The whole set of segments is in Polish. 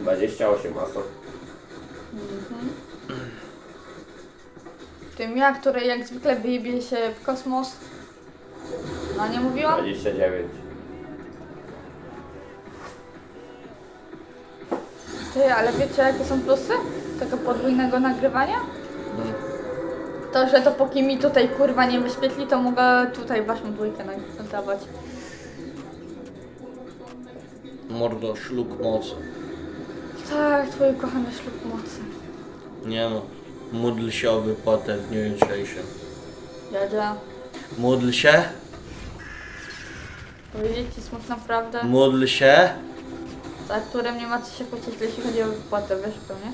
28 maso. Tym ja, który jak zwykle wyjebie się w kosmos. No nie mówiłam? 29. Ty, ale wiecie jakie są plusy tego podwójnego nagrywania? No. To, że to póki mi tutaj kurwa nie wyświetli, to mogę tutaj waszą dwójkę nagrywać. Mordo, szluk mocy. Tak, twój kochany ślub mocy. Nie no. Módl się o wypłatę w dniu jutrzejszym. Jadzia, Módl się, powiedzieć ci smutną prawdę, módl się. za którym nie ma co się kłócić, jeśli chodzi o wypłatę, wiesz to, nie?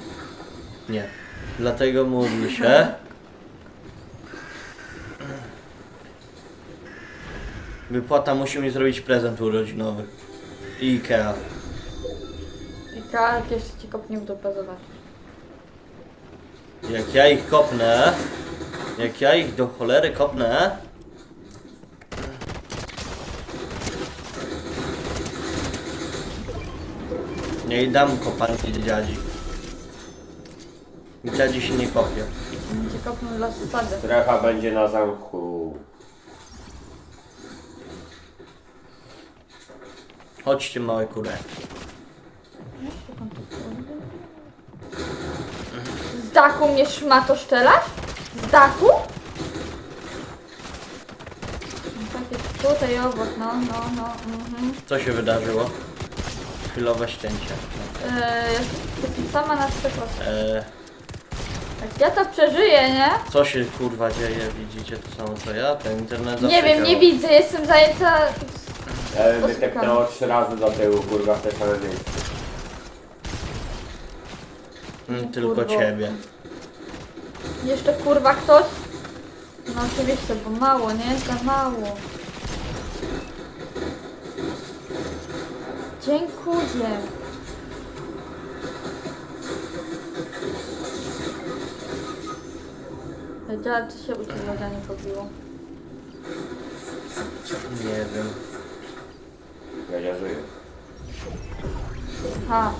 Nie. Dlatego módl się. Wypłata musi mi zrobić prezent urodzinowy. I Ikea. I Kark jeszcze ci kopnie w dupę, zobacz. Jak ja ich kopnę, jak ja ich do cholery kopnę, nie dam kopanki dziadzi. Dziadzi się nie kopie. Cię kopną dla zasady. Strefa będzie na zamku. Chodźcie małe kurę. Dachu mnie szmato szczelasz? Z dachu? No tak jest tutaj obok, no, no, no, mhm. Co się wydarzyło? Chwilowe ścięcie. Eee, jestem sama na 100%. Eee, Jak ja to przeżyję, nie? co się kurwa dzieje? Widzicie to samo co ja? Ten internet zawsze Nie wiem, nie działa. widzę, jestem zajęta... Ja bym wytepnęło 3 razy do tyłu, kurwa, w te same miejsce. Mm, Tylko Kurwo. ciebie. Jeszcze kurwa ktoś? No oczywiście, bo mało, nie? Za mało. Dziękuję. Wiedziała, czy się u ciebie loda nie pobiło. Nie wiem. Ja nie żyję. Ha.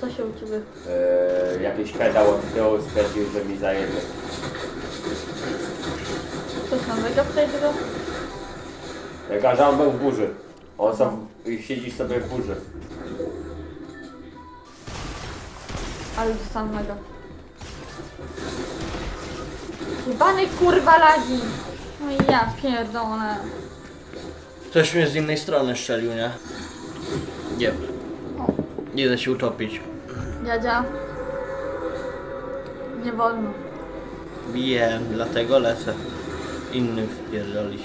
To się u ciebie... Eee, jakiś pedał od tyłu stwierdził, że mi zajebie. Coś nowego w tej grze? Jak że on był w burzy. On sam siedzi sobie w burzy. Ale do samego. Jebany kurwa lagi! No i ja pierdolę. Ktoś mnie z innej strony strzelił, nie? Nie. Nie da się utopić. Dziadzia. Nie wolno. Wiem, dlatego lecę. Innym wpierdolić.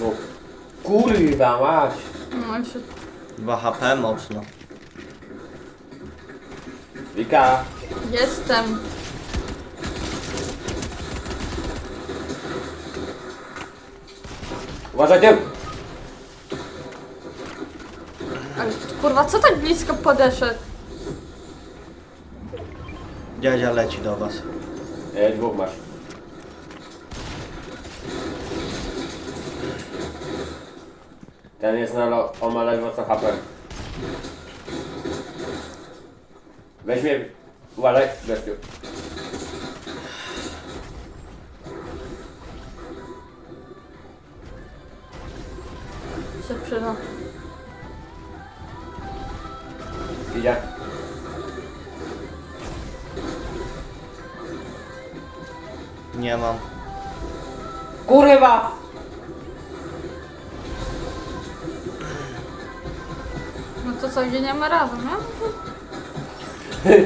No, kurwa mać. No jeszcze 2 HP mocno. Wika, jestem. Uważajcie! Ale kurwa, co tak blisko podeszedł? Dziadzia leci do was. E, dwóch masz. Ten jest na lo- o ma ledwo co HP. Weź mnie, uważaj. Się przyda. Idzie. Nie mam. Kurwa! No to co, giniemy razem, nie?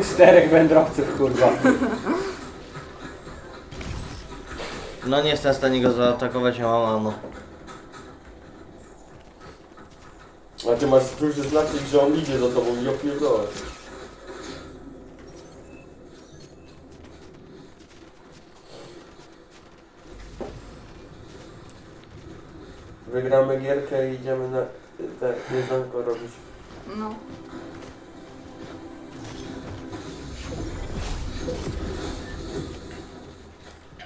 Czterech wędrowców, kurwa. No nie jestem w stanie go zaatakować, nie mam ammo. A ty masz tu się znaczyć, że on idzie za tobą i opierdolę. Wygramy gierkę i idziemy na te jedzonko robić. No.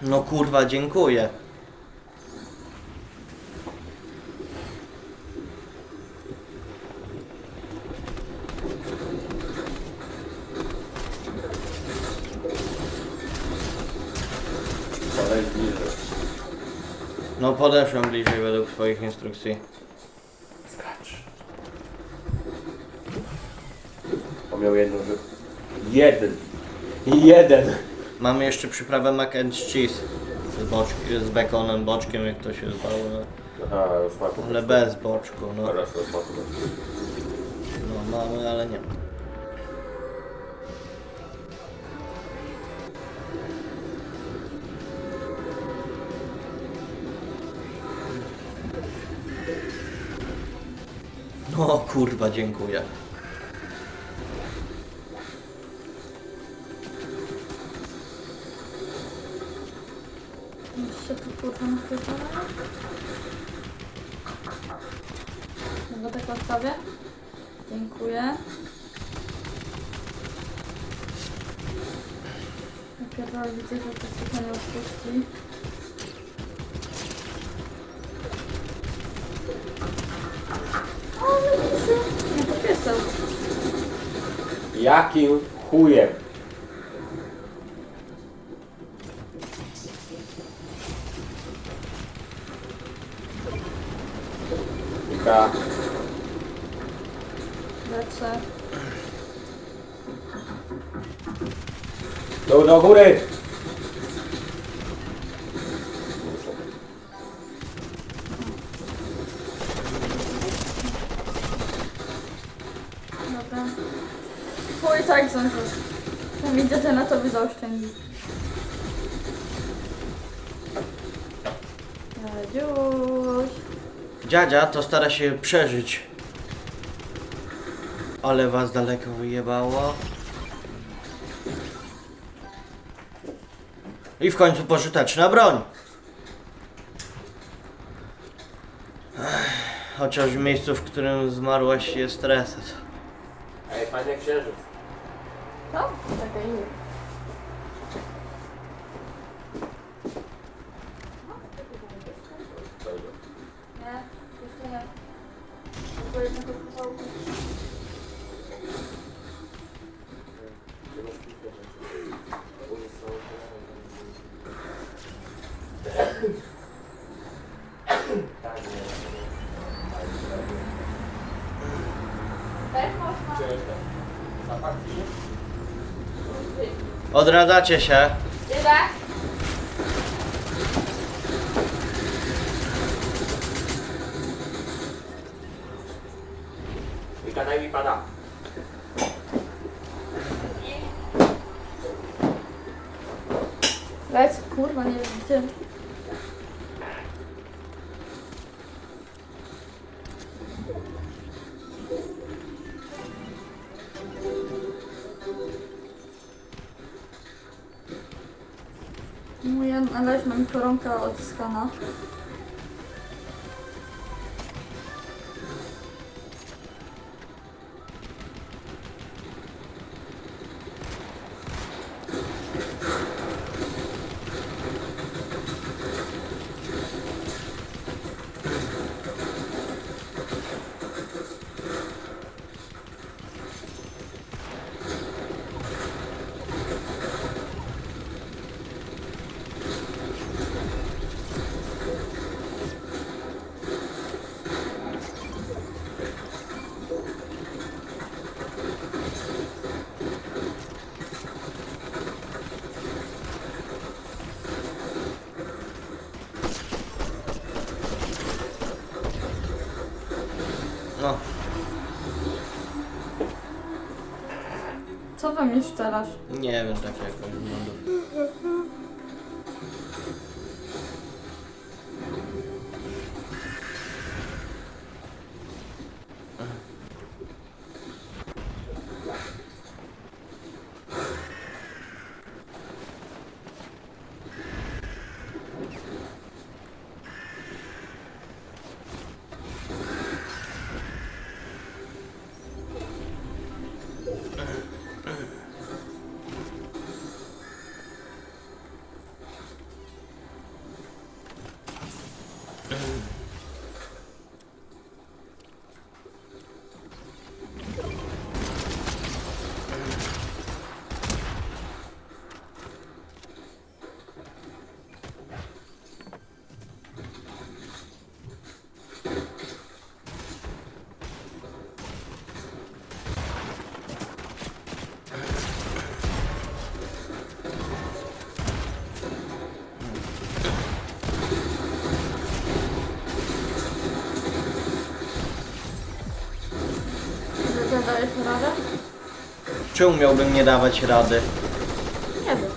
No kurwa, dziękuję. No podeszłem bliżej według swoich instrukcji. Skacz. On miał jedną rzecz. Jeden. Jeden. Mamy jeszcze przyprawę mac and cheese. Z, boczki, z bekonem, boczkiem, jak to się zwało. No. Aha, smaku. Ale bez boczku, no. Teraz to smaku. No mamy, ale nie. No kurwa, dziękuję. Jeszcze tu kurwa napierdala. Dobra, tak odstawię. Dziękuję. Napierdala widzę, że to się nie odpuści. O, widzicie? Nie, to pieseł. Jakim chujem? Wika. Lecę. Do, do góry! Ten na tobie zaoszczędzi. Dziuś. Dziadzia to stara się przeżyć. Ale was daleko wyjebało. I w końcu pożyteczna broń. Chociaż w miejscu, w którym zmarłaś jest reset. Ej, panie księżyc. Co? Czekaj, nie. Nie, jeszcze nie. Tylko jednego kawałku. Też można. Odradzacie się. Ile? Moja należna mi koronka odzyskana. Mnie szczelasz? Nie wiem, tak Czemu miałbym nie dawać rady? Nie wiem.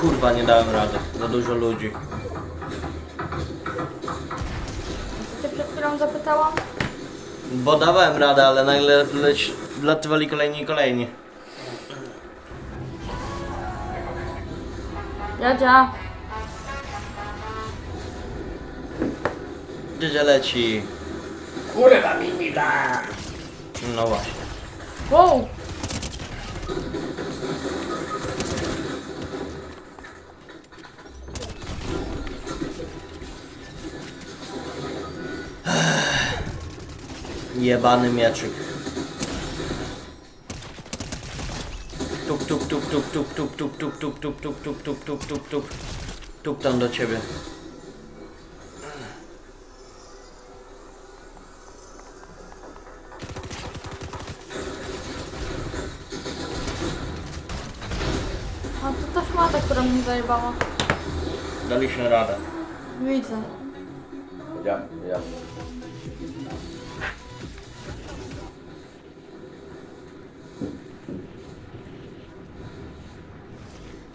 Kurwa, nie dałem rady. Za dużo ludzi. Co cię przed chwilą zapytałam? Bo dawałem radę, ale nagle leć, latywali kolejni i kolejni. Jadzia. Gdzie leci? Kurwa mi mi da! No właśnie. Wow. Jebany mieczyk. Tuk tuk tuk tuk tuk tuk tuk tuk tuk tuk tuk tuk tuk tuk tuk tuk tuk tam do ciebie. A to ta szmata, która mnie zajebała. Daliśmy radę. Widzę. Ja, ja.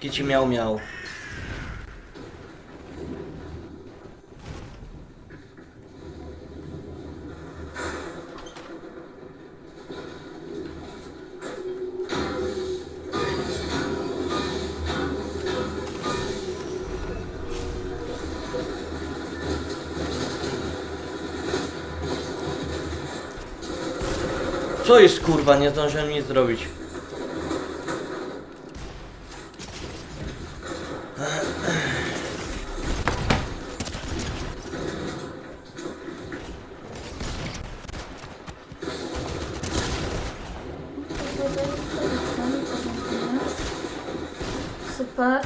Kici miał miał. Co jest kurwa, nie zdążyłem nic zrobić. Super.